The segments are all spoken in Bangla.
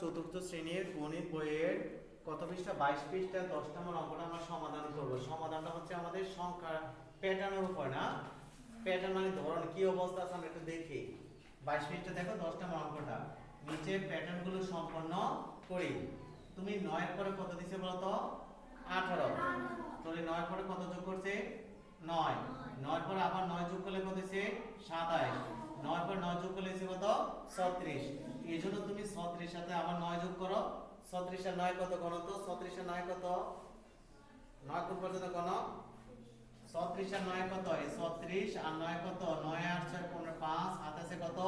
চতুর্থ শ্রেণির গণিত বইয়ের কত পৃষ্ঠা? বাইশ পৃষ্ঠা দশ নম্বর অঙ্কটা আমরা সমাধান করব। সমাধানটা হচ্ছে আমাদের সংখ্যা প্যাটার্নের উপর, না? প্যাটার্ন মানে ধরন, কি অবস্থা আছে আমরা একটু দেখি। বাইশ পৃষ্ঠা দেখো দশ নম্বর অঙ্কটা নিচে প্যাটার্নগুলো সম্পন্ন করি। তুমি নয়ের পরে কত দিছে বলতো? আঠারো। তাহলে নয়ের পরে কত যোগ করছে? নয়। নয় পরে আবার নয় যোগ করলে কত হচ্ছে সাতাইশ। নয় পর নয় যোগ করলে হচ্ছে কত? ছত্রিশ। এই জন্য তুমি ছত্রিশ সাথে আবার নয় যোগ করো। ছত্রিশ আর নয় কত গণ তো ছত্রিশ আর নয় কত? নয় কোন পর্যন্ত গণ ছত্রিশ আর নয় কত? এই ছত্রিশ আর নয় কত? নয় আর ছয় পনেরো পাঁচ হাত আছে কত?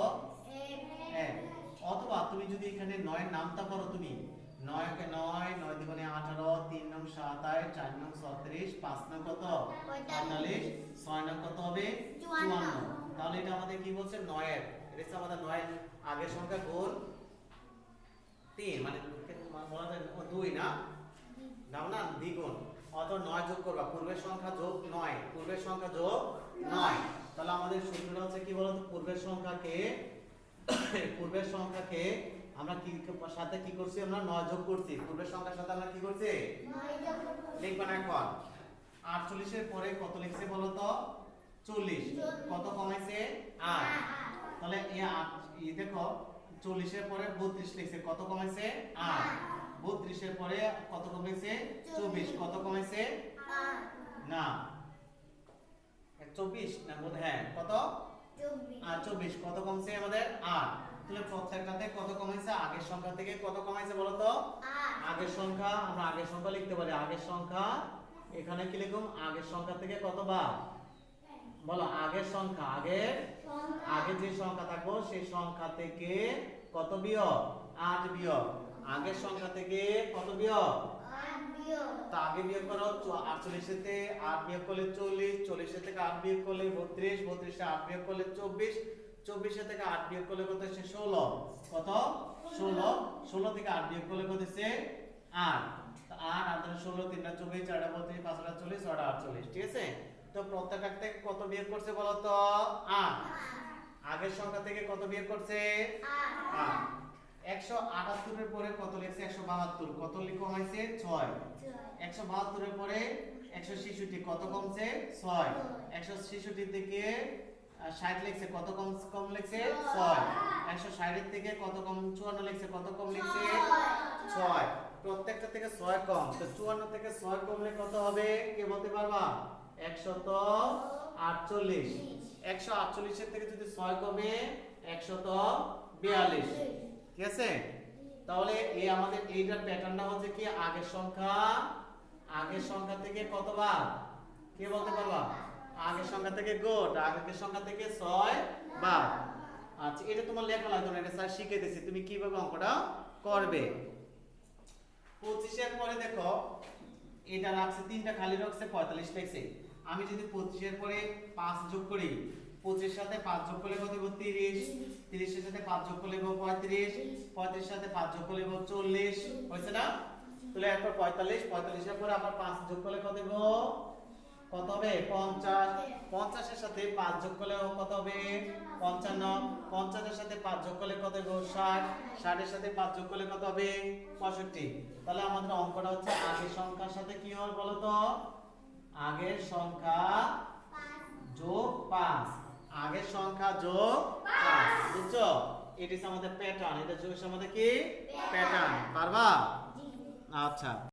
এক। অথবা তুমি যদি এখানে নয় নামটা করো তুমি নয়কে নয় নয় দিবনে আঠারো তিন নং সাতাশ চার নং ছত্রিশ পাঁচ নং কত? পঁয়তাল্লিশ। ছয় নং কত হবে? চুয়ান্ন। তাহলে এটা আমাদের কি বলছে? নয়ের। এটা হচ্ছে আমাদের নয়ের আগের সংখ্যা গুণ তিন মানে বলা যায় দুই না? নাও না? দ্বিগুণ। অত নয় যোগ করবা। পূর্বের সংখ্যা যোগ নয়। পূর্বের সংখ্যা যোগ নয়। তাহলে আমাদের সূত্রটা হচ্ছে কি বলতো? পূর্বের সংখ্যাকে পূর্বের সংখ্যাকে আমরা কি সাথে কি করছি? আমরা নয় যোগ করছি। পূর্বের সংখ্যার সাথে আমরা কি করছি? লিখবেন এখন। আটচল্লিশের পরে কত লিখছে বলো তো? চল্লিশ। কত কমাইছে? আট। তাহলে এই দেখো চল্লিশের পরে বত্রিশ লিখছে। কত কমাইছে? আট। বত্রিশের পরে কত কমেছে চব্বিশ। কত কমেছে না। চব্বিশ না বোধ হ্যাঁ কত? আর চব্বিশ কত কমছে আমাদের? আট। তাহলে প্রত্যেকটাতে কত কমাইছে? আগের সংখ্যা থেকে কত কমাইছে বলো তো? আগের সংখ্যা আমরা আগের সংখ্যা লিখতে পারি। আগের সংখ্যা এখানে কি লিখুম? আগের সংখ্যা থেকে কত বা বলো আগের সংখ্যা আগের আগে যে সংখ্যা থাকব সেই সংখ্যা থেকে কত বিয়োগ? আট বিয়োগ। আগের সংখ্যা থেকে কত বিয়োগ? তা আগে বিয়োগ করো। আটচল্লিশের থেকে আট বিয়োগ করলে চল্লিশ চল্লিশের থেকে আট বিয়োগ করলে বত্রিশ বত্রিশে আট বিয়োগ করলে চব্বিশ চব্বিশের থেকে আট বিয়োগ করলে কত হচ্ছে ষোলো। কত? ষোলো। ষোলো থেকে আট বিয়োগ করলে কত হচ্ছে আট। আট ষোলো তিনটা চব্বিশ চারটা বত্রিশ পাঁচটা চল্লিশ ছটা আটচল্লিশ, ঠিক আছে? তো প্রত্যেক থেকে কত বিয়োগ করছে বলো তো? আট। আগের সংখ্যা থেকে কত বিয়োগ করছে? একশো আটাত্তরের পরে কত লিখছে? একশো বাহাত্তর। কত কমাইছে ছয়। একশো বাহাত্তরের পরে একশো ছেষট্টি। কত কমছে? ছয়। একশো ছেষট্টি থেকে ষাট লিখছে কত কম কম লিখছে? ছয়। একশো ষাটের থেকে কত কম? চুয়ান্ন লিখছে কত কম লিখছে? ছয়। প্রত্যেকটা থেকে ছয় কম। তো চুয়ান্ন থেকে ছয় কমলে কত হবে? কে বলতে পারবা? একশত আটচল্লিশ। একশো আটচল্লিশের থেকে যদি ছয় কমে একশত বিয়াল্লিশ। ঠিক আছে? তাহলে এই আমাদের এইটার প্যাটার্নটা হচ্ছে কি? আগের সংখ্যা আগের সংখ্যা থেকে কতবার? কে বলতে পারবা? আগের সংখ্যা থেকে গুড আগের সংখ্যা থেকে ছয় বার। আচ্ছা এটা তোমার লেখা লাগতো না, এটা স্যার শিখিয়ে দিয়েছি তুমি কীভাবে অঙ্কটা করবে? পঁচিশের পরে দেখো, এটা রাখছে, তিনটা খালি রাখছে পঁয়তাল্লিশ লিখছে। আমি যদি পঁচিশের পরে পাঁচ যোগ করি, পঁচিশের সাথে পাঁচ যোগ করলে কত তিরিশ। তিরিশের সাথে পাঁচ যোগ করলে হইব পঁয়ত্রিশ। পঁয়ত্রিশ সাথে পাঁচ যোগ করলে চল্লিশ। হয়েছে না? তাহলে এরপর পঁয়তাল্লিশ, পঁয়তাল্লিশের পরে আবার পাঁচ যোগ করলে কত হইব? কত হবে? পঞ্চাশ। পঞ্চাশের সাথে পাঁচ যোগ করলে কত হবে? পঞ্চান্ন। পঞ্চাশের সাথে পাঁচ যোগ করলে কত হবে? ষাট। ষাটের সাথে পাঁচ যোগ করলে কত হবে? পঁয়ষট্টি। তাহলে আমাদের অঙ্কটা হচ্ছে আগের সংখ্যার সাথে কি হবে বলো তো? আগের সংখ্যা যোগ পাঁচ। আগের সংখ্যা যোগ পাঁচ। বুঝছ? এটি আমাদের প্যাটার্ন এটা হচ্ছে আমাদের কি? প্যাটার্ন পারবা? আচ্ছা।